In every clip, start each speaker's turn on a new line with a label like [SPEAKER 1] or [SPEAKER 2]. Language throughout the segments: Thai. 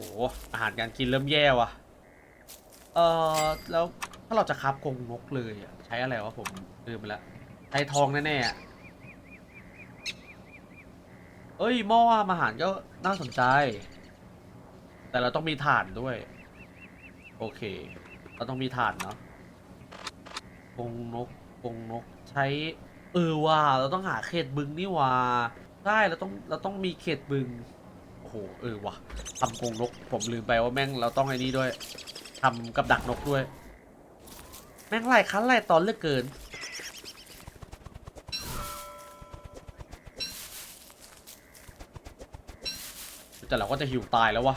[SPEAKER 1] อ้อาหารการกินเริ่มแย่ว่ะ เออแล้วถ้าเราจะคับกรงนกเลยอะใช้อะไรวะผมลืมไปล้วใช้ทองแน่ๆอะเอ้ยหม้ออาหารก็น่าสนใจ แต่เราต้องมีถ่านด้วย โอเค เราต้องมีถ่านเนาะกรงนกกรงนกใช้ เออว่าเราต้องหาเขตบึงนี่ว่าใช่เราต้องเราต้องมีเขตบึง โอ้โหเออว่ะทำกรงนก ผมลืมไปว่าแม่งเราต้องไอ้นี่ด้วยทำกับดักนกด้วย แม่งไล่คันไล่ตอนเลือกเกิน แต่เราก็จะหิวตายแล้ววะ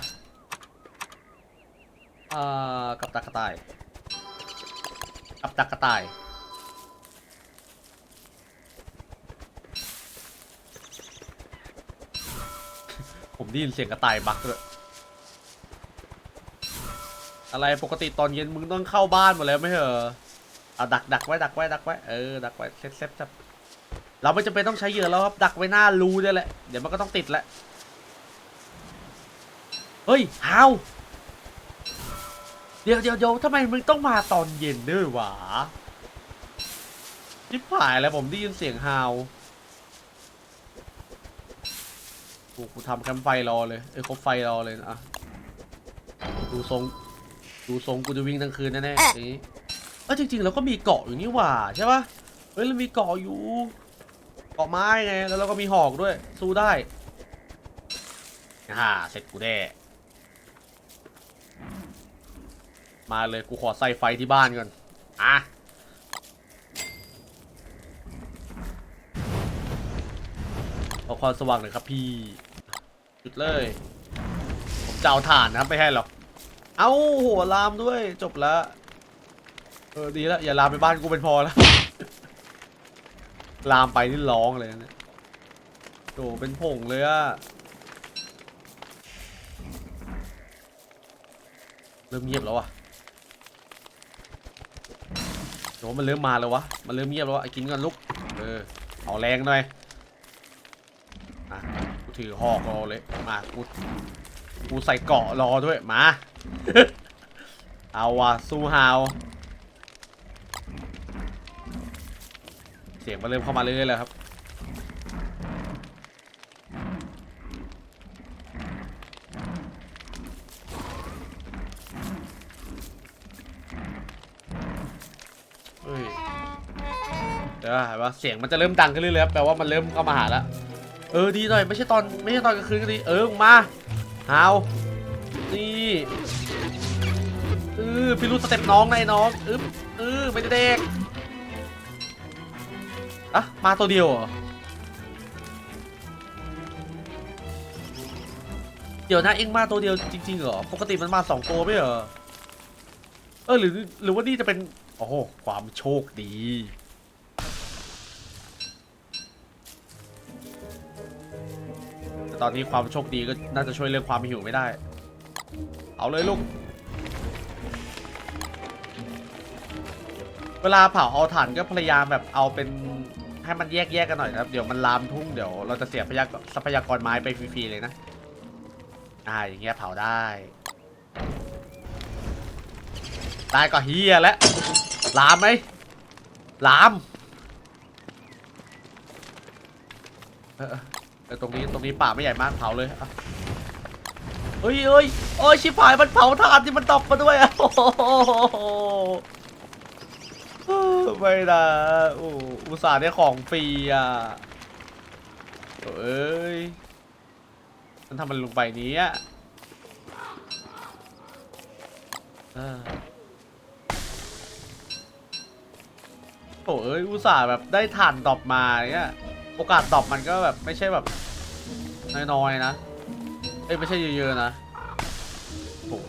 [SPEAKER 1] อ่ากับดักกระต่าย กับดักกระต่าย ได้ยินเสียงกระต่ายบักเลยอะไรปกติตอนเย็นมึงต้องเข้าบ้านหมดแล้วไม่เหรอเอาดักดักไว้ดักไว้ดักไว้เออดักไว้เซ็ตเซ็ตจับเราไม่จำเป็นต้องใช้เหยื่อแล้วครับดักไว้หน้ารูเนี่ยแหละเดี๋ยวมันก็ต้องติดแหละเฮ้ยฮาวเดี๋ยวเดี๋ยวเดี๋ยวทำไมมึงต้องมาตอนเย็นด้วยวะชิบหายแล้วผมได้ยินเสียงฮาว กูกูทำแคมป์ไฟรอเลยเอ้ยคบไฟรอเลยนะอะดูทรงดูทรงกูจะวิ่งทั้งคืนแน่ๆอย่างนี้เออจริงๆเราก็มีเกาะอยู่นี่หว่าใช่ปะเฮ้ยเรามีเกาะอยู่ เกาะไม้ไงแล้วเราก็มีหอกด้วย สู้ได้ฮ่าเสร็จกูแน่มาเลยกูขอใส่ไฟที่บ้านก่อนอะขอความสว่างหน่อยครับพี่ จุดเลย ผมจะเอาถ่านนะครับไม่ให้หรอก เอาโหลามด้วยจบแล้วเออดีแล้วอย่าลามไปบ้านกูเป็นพอแล้ว ลามไปนี่ร้องเลยนะโถเป็นผงเลยอะเริ่มเงียบแล้วอะโถมันเริ่มมาแล้ววะ มันเริ่มเงียบแล้ววะกินก่อนลุกเออเอาแรงหน่อยมากู ถือหอกรอเลย มากูกูใส่เกาะรอด้วย มา เอาว่ะสู้ฮาว เสียงมันเริ่มเข้ามาเรื่อยๆแล้วครับ เฮ้ย เดี๋ยวเห็นปะเสียงมันจะเริ่มดังขึ้นเรื่อยๆครับแปลว่ามันเริ่มเข้ามาหาแล้ว เออดีหน่อยไม่ใช่ตอนไม่ใช่ตอนกลางคืนก็ดีเออมึงมานี่เออพี่รู้สเต็ปน้องนายน้องอึ๊บเออไม่ได้เด็กอะมาตัวเดียวเหรอเดี๋ยวนะเอ็งมาตัวเดียวจริงๆเหรอปกติมันมาสองตัวไม่เหรอเออหรือหรือว่านี่จะเป็นโอ้โหความโชคดี ตอนนี้ความโชคดีก็น่าจะช่วยเรื่องความหิวไม่ได้ เอาเลยลูก เวลาเผาเอาถ่านก็พยายามแบบเอาเป็นให้มันแยกแยกๆกันหน่อยนะครับ เดี๋ยวมันลามทุ่งเดี๋ยวเราจะเสียทรัพยากรไม้ไปฟรีๆเลยนะ อ่าอย่างเงี้ยเผาได้ได้ก็เฮียแล้วลามไหมลาม เออ เออเออตรงนี้ตรงนี้ป่าไม่ใหญ่มากเผาเลยอะเฮ้ยเอ้ยโอ้ยชิบหายมันเผาถ่านที่มันตกมาด้วยอะโอ้โหไม่นะโอ้อุตส่าห์ได้ของฟรีอะเอ้ยมันทำมันลงไปนี้ยเออโอ้เอ้ยอุตส่าห์แบบได้ถ่านดรอปมาเนี้ยโอกาสตอบมันก็แบบไม่ใช่แบบ น้อยๆนะ เอ้ยไม่ใช่เยอะๆนะโอ้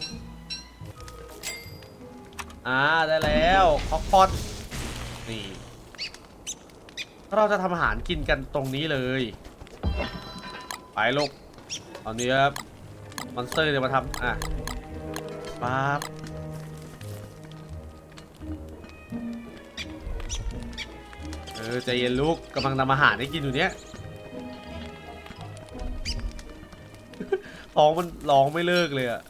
[SPEAKER 1] อ่าได้แล้วคอกพอตนี่ เราจะทำอาหารกินกันตรงนี้เลย ไปลูกตอนนี้ครับมอนสเตอร์เดี๋ยวมาทำอะปั๊บเออใจเย็นลูกกำลังทำอาหารให้กินอยู่เนี้ย ท้องมันร้องไม่เลิกเลยอะ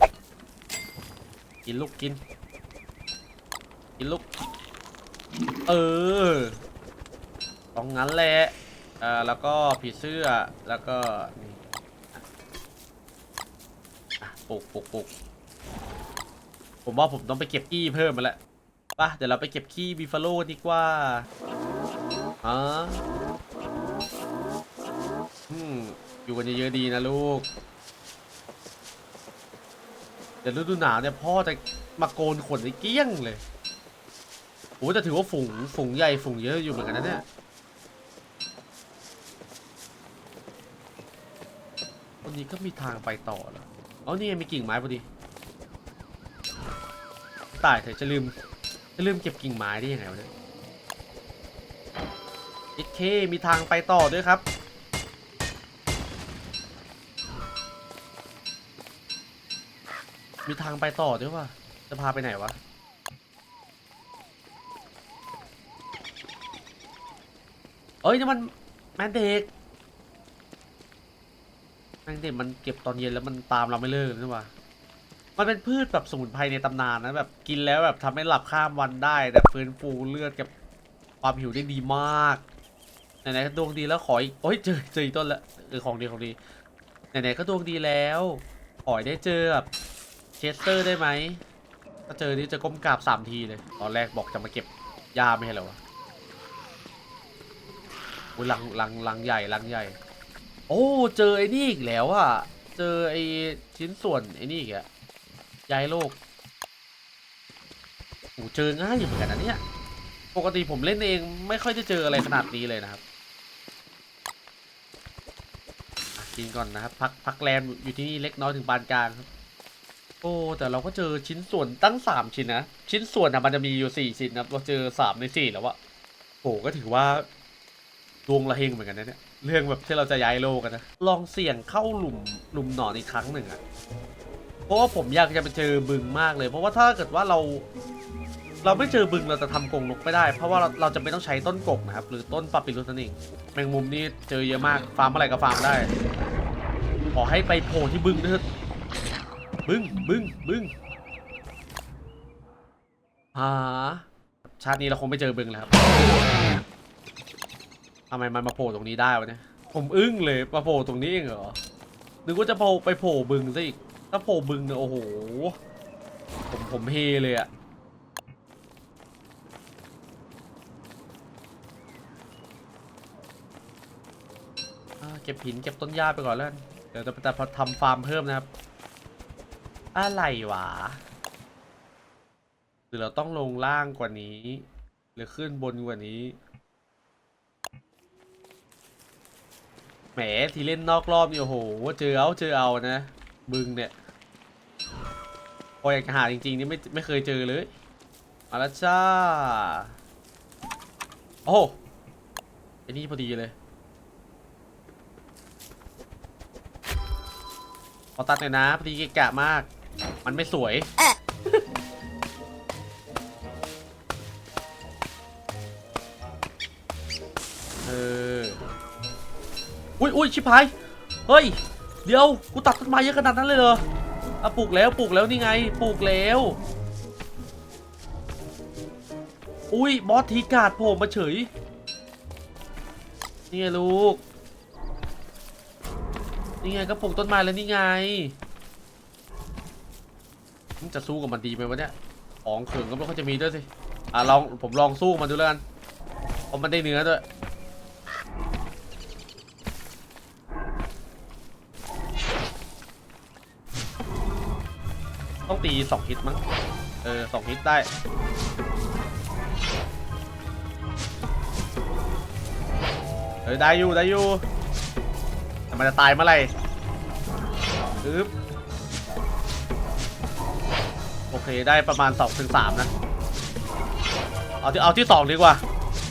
[SPEAKER 1] กินลูกกิน กินลูก เออต้องงั้นแหละอ่าแล้วก็ผีเสื้อ แล้วก็นี่อะปลูกปลูกปลูกผมว่าผมต้องไปเก็บขี้เพิ่มมาแล้วป่ะเดี๋ยวเราไปเก็บขี้บีฟาโลดีกว่าอ๋ออืมอยู่กันเยอะๆดีนะลูก เดี๋ยวฤดูหนาวเนี่ยพ่อจะมาโกนขนไอ้เกี้ยงเลยโอ้แต่ถือว่าฝูงฝูงใหญ่ฝูงเยอะอยู่เหมือนกันนะเนี่ยวันนี้ก็มีทางไปต่อเหรอเอานี่มีกิ่งไม้พอดี ตายเถอะจะลืมจะลืมเก็บกิ่งไม้ได้ยังไงวะเนี่ยโอเคมีทางไปต่อด้วยครับ มีทางไปต่อด้วยว่ะจะพาไปไหนวะ เอ้ยนี่มันแมนเด็กแมนเด็กมันเก็บตอนเย็นแล้วมันตามเราไม่เลิกเลยนี่ว่ะมันเป็นพืชแบบสมุนไพรในตำนานนะแบบกินแล้วแบบทำให้หลับข้ามวันได้แบบฟื้นฟูเลือดกับความหิวได้ดีมากไหนๆก็ดวงดีแล้วขออีกโอ้ยเจอเจออีกต้นละเออของดีของดีไหนๆก็ดวงดีแล้วขอได้เจอแบบ สเตอร์ได้ไหมถ้าเจอนี่จะก้มกราบสามทีเลย ตอนแรกบอกจะมาเก็บยาไม่ใช่เหรอวะอุ้ยลังลังลังใหญ่ลังใหญ่ โอ้เจอไอ้นี่อีกแล้วอะเจอไอ้ชิ้นส่วนไอ้นี่อีกอะย้ายโลกโอ้เจอง่ายอยู่เหมือนกันนะเนี่ย ปกติผมเล่นเองไม่ค่อยได้เจออะไรขนาดนี้เลยนะครับกินก่อนนะครับ พักพักแรมอยู่ที่นี่เล็กน้อยถึงปานกลางครับ โอ้แต่เราก็เจอชิ้นส่วนตั้งสามชิ้นนะ ชิ้นส่วนนะมันจะมีอยู่สี่ชิ้นนะเราเจอสามในสี่แล้วอะโอ้ก็ถือว่าดวงระเฮงเหมือนกันนะเนี่ยเรื่องแบบที่เราจะย้ายโลกกันนะลองเสี่ยงเข้าหลุมหลุมหนอนอีกครั้งหนึ่งอะเพราะว่าผมอยากจะไปเจอบึงมากเลย เพราะว่าถ้าเกิดว่าเรา เราไม่เจอบึงเราจะทำกรงนกไม่ได้ เพราะว่าเราเราจะไม่ต้องใช้ต้นกกนะครับ หรือต้นปาปิรุสนั่นเองแมงมุมนี่เจอเยอะมากฟาร์มอะไรก็ฟาร์มได้ ขอให้ไปโผล่ที่บึงด้วยเถอะ บึ้งบึ้งบึ้งหาชาตินี้เราคงไม่เจอบึงแล้วครับทำไมมันมาโผล่ตรงนี้ได้วะเนี่ยผมอึ้งเลยมาโผล่ตรงนี้เองเหรอนึกว่าจะโผล่ไปโผล่บึงซะอีกถ้าโผล่บึงเนี่ยโอ้โหผมผมเฮเลยอะอ่าเก็บหินเก็บต้นหญ้าไปก่อนแล้วกันเดี๋ยวจะไปแต่พอทำฟาร์มเพิ่มนะครับ อะไรวะ หรือเราต้องลงล่างกว่านี้ หรือขึ้นบนกว่านี้ แหมที่เล่นนอกรอบนี่โอ้โห เจอเอาเจอเอานะบึงเนี่ย พออยากจะหาจริงๆนี่ไม่ไม่เคยเจอเลย มาแล้วจ้า โอ้ไอ้นี่พอดีเลย ขอตัดหน่อยนะพอดีเกะกะมาก มันไม่สวย เออ อุ้ยอุ้ยชิบหาย เฮ้ย เดี๋ยว กูตัดต้นไม้เยอะขนาดนั้นเลยเหรออะปลูกแล้วปลูกแล้วนี่ไง ปลูกแล้ว อุ้ยบอสทีการ์ดโผล่มาเฉย นี่ไงลูก นี่ไงก็ปลูกต้นไม้แล้วนี่ไง มันจะสู้กับมันดีไหมวะเนี่ยของเขิงก็ไม่ค่อยจะมีด้วยสิ อะลองผมลองสู้กับมันดูแล้วกันเพราะมันได้เนื้อด้วยต้องตีสองฮิตมั้ง เออสองฮิตได้ เออได้อยู่ได้อยู่แต่มันจะตายเมื่อไหร่อึ๊บ โอเคได้ประมาณ2ถึง3นะ เอาที่เอาที่2ดีกว่า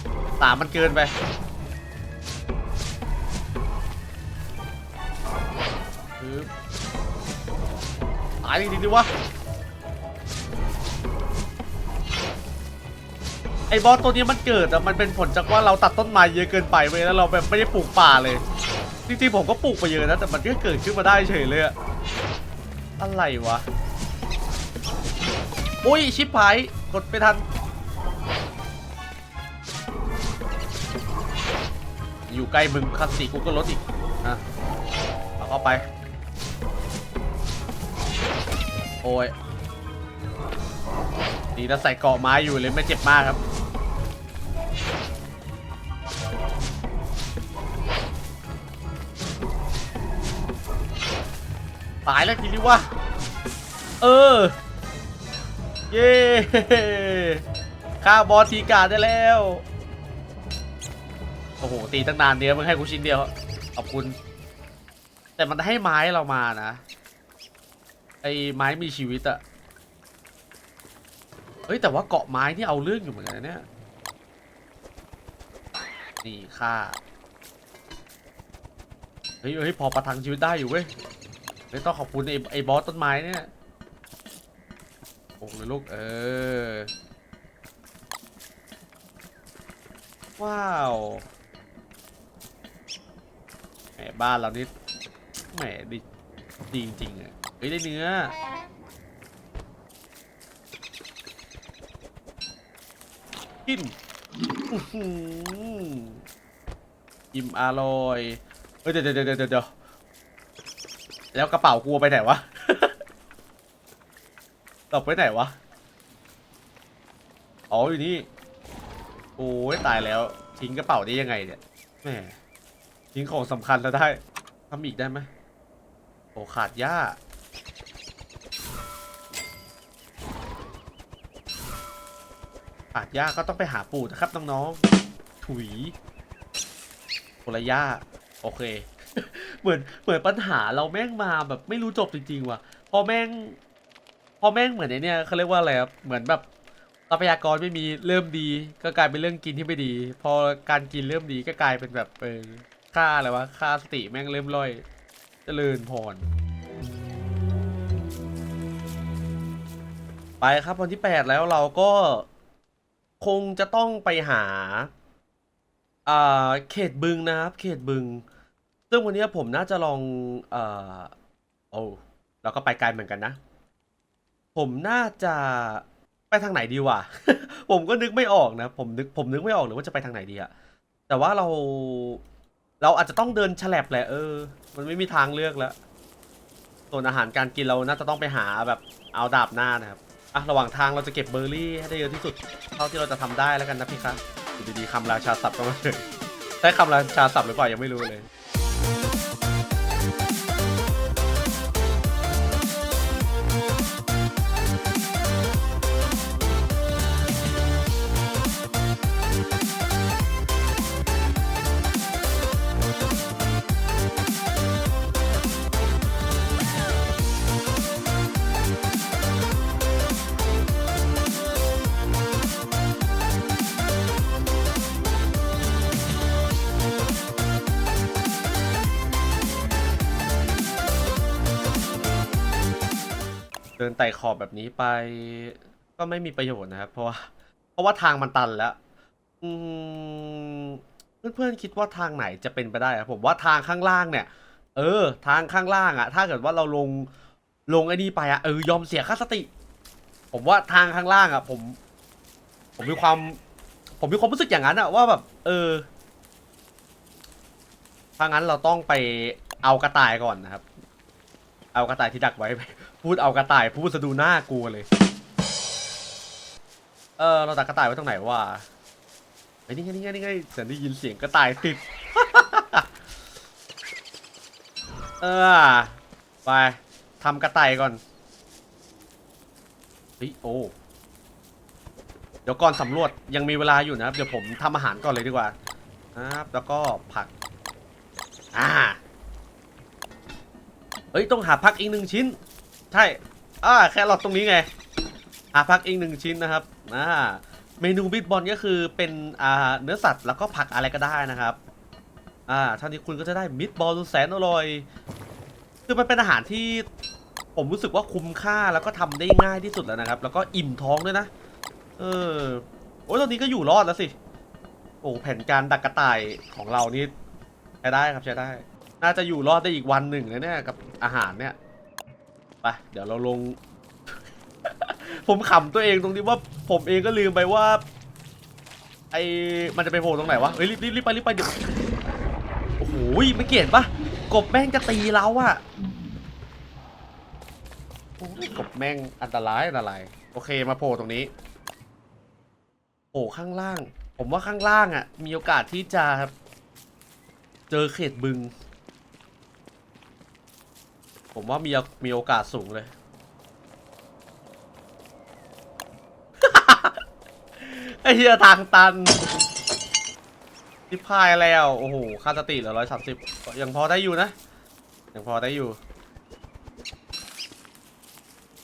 [SPEAKER 1] 3มันเกินไป ตายจริงๆดิวะ ไอ้บอสตัวนี้มันเกิดอะมันเป็นผลจากว่าเราตัดต้นไม้เยอะเกินไปเว้ยแล้วเราแบบไม่ได้ปลูกป่าเลย จริงๆผมก็ปลูกไปเยอะนะแต่มันก็เกิดขึ้นมาได้เฉยเลยอะอะไรวะ อุ้ย ชิปหาย กดไปทัน อยู่ใกล้มึงคัสสีกูก็ลดอีก อะเอาเข้าไป โอ้ยดีนะใส่เกาะไม้อยู่เลยไม่เจ็บมากครับ ตายแล้วทีนี้วะ เออ เย้ฆ่าบอสทีกาดได้แล้ว โอ้โห ตีตั้งนานเดียวมึงให้กูชิ้นเดียว ขอบคุณ แต่มันให้ไม้เรามานะ ไอ้ไม้มีชีวิตอะเฮ้ย แต่ว่าเกาะไม้นี่เอาเรื่องอยู่เหมือนกันเนี่ย นี่ค่าเฮ้ยเฮ้ยพอประทังชีวิตได้อยู่เว้ย เฮ้ยต้องขอบคุณไอ้ไอ้บอสต้นไม้เนี่ย โอ้เลยลูก เออ ว้าวแหมบ้านเรานี่แหมดีดีจริงๆอะเฮ้ยได้เนื้อ กินอื้อหืออิ่มอร่อย เฮ้ยเดี๋ยวเดี๋ยวเดี๋ยวเดี๋ยวแล้วกระเป๋ากูเอาไปไหนวะ ตกไปไหนวะ อ๋ออยู่นี่ โอ้ยตายแล้ว ทิ้งกระเป๋าได้ยังไงเนี่ย แหม ทิ้งของสำคัญแล้วได้ทำอีกได้ไหมโอ้ขาดหญ้า ขาดหญ้าก็ต้องไปหาปู่นะครับน้องๆ ถุยโคละหญ้า โอเค เหมือนเหมือนปัญหาเราแม่งมาแบบไม่รู้จบจริงๆว่ะ พอแม่ง พอแม่งเหมือนไอเนี่ยเขาเรียกว่าอะไรครับเหมือนแบบทรัพยากรไม่มีเริ่มดี ก็กลายเป็นเรื่องกินที่ไม่ดี พอการกินเริ่มดีก็กลายเป็นแบบเออค่าอะไรวะค่าสติแม่งเริ่มร่อย เจริญพร ไปครับวันที่แปดแล้วเราก็คงจะต้องไปหาอ่าเขตบึงนะครับ เขตบึง ซึ่งวันนี้ผมน่าจะลองเอ่อโอ้เราก็ไปไกลเหมือนกันนะ ผมน่าจะไปทางไหนดีวะ ผมก็นึกไม่ออกนะ ผมนึกผมนึกไม่ออกเลยว่าจะไปทางไหนดีอะแต่ว่าเรา เราอาจจะต้องเดินฉลับแหละเออ มันไม่มีทางเลือกแล้ว ส่วนอาหารการกินเราน่าจะต้องไปหาแบบเอาดาบหน้านะครับอะระหว่างทางเราจะเก็บเบอร์รี่ให้ได้เยอะที่สุด เท่าที่เราจะทำได้แล้วกันนะพี่ครับอยู่ดีๆคำราชาศัพท์ก็มาเลยใช้คำราชาศัพท์หรือเปล่ายังไม่รู้เลย ดินไต่ขอบแบบนี้ไป ก็ไม่มีประโยชน์นะครับ เพราะว่าเพราะว่าทางมันตันแล้วอืมเพื่อนๆคิดว่าทางไหนจะเป็นไปได้อะผมว่าทางข้างล่างเนี่ย เออ ทางข้างล่างอะถ้าเกิดว่าเราลงลงไอ้นี่ไปอะเออยอมเสียค่าสติ ผมว่าทางข้างล่างอะผม ผมมีความ ผมมีความรู้สึกอย่างนั้นอะว่าแบบ เออถ้างั้นเราต้องไปเอากระต่ายก่อนนะครับ เอากระต่ายที่ดักไว้ พูดเอากระต่ายพูดสะดูหน้ากลัวเลย เออเราดักกระต่ายไว้ตรงไหนวะไอ้นี่ไงนี่ไงนี่ไงฉันได้ยินเสียงกระต่ายติด เออไปทำกระต่ายก่อนเฮ้ยโอ้เดี๋ยวก่อนสำรวจยังมีเวลาอยู่นะครับ เดี๋ยวผมทำอาหารก่อนเลยดีกว่านะครับแล้วก็ผัก อ่า เฮ้ยต้องหาพักอีกหนึ่งชิ้น ใช่อ่าแครอทตรงนี้ไงหาพักอีกหนึ่งชิ้นนะครับอ่าเมนูบิทบอลก็คือเป็นอ่าเนื้อสัตว์แล้วก็ผักอะไรก็ได้นะครับอ่าท่านี้คุณก็จะได้มิตบอลแสนอร่อย คือมันเป็นอาหารที่ผมรู้สึกว่าคุ้มค่าแล้วก็ทำได้ง่ายที่สุดแล้วนะครับ แล้วก็อิ่มท้องด้วยนะ เออ โอ้ยตอนนี้ก็อยู่รอดแล้วสิ โอ้แผนการดักกระต่ายของเรานี่ใช้ได้ครับใช้ได้ น่าจะอยู่รอดได้อีกวันหนึ่งเลยเนี่ยกับอาหารเนี่ยไปเดี๋ยวเราลง ผมขำตัวเองตรงที่ว่าผมเองก็ลืมไปว่า ไอมันจะไปโผล่ตรงไหนวะเฮ้ยรีบรีบรีบไปรีบไปเดี๋ยวโอ้โหไม่เกลียดปะกบแม่งจะตีเราอะกบแม่งอันตรายอันตรายโอเคมาโผล่ตรงนี้โผล่ข้างล่าง ผมว่าข้างล่างอะมีโอกาสที่จะเจอเขตบึง ผมว่ามีมีโอกาสสูงเลย ไอ้เหี้ยทางตันทิพายแล้ว โอ้โหค่าสติเหลือร้อยสามสิบยังพอได้อยู่นะ ยังพอได้อยู่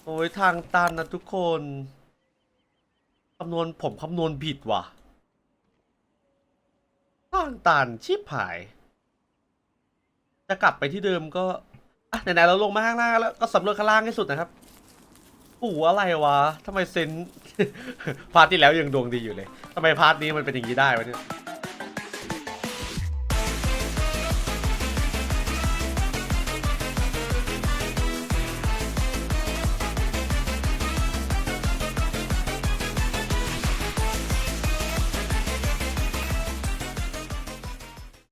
[SPEAKER 1] โอ้ยทางตันนะทุกคนคำนวณผมคำนวณผิดว่ะทางตันชิบหาย จะกลับไปที่เดิมก็ อะไหนๆเราลงมาข้างล่างแล้วก็สำรวจข้างล่างให้สุดนะครับปู่อะไรวะทำไมเซน พาร์ทที่แล้วยังดวงดีอยู่เลยทำไมพาร์ทนี้มันเป็นอย่างนี้ได้วะเนี่ย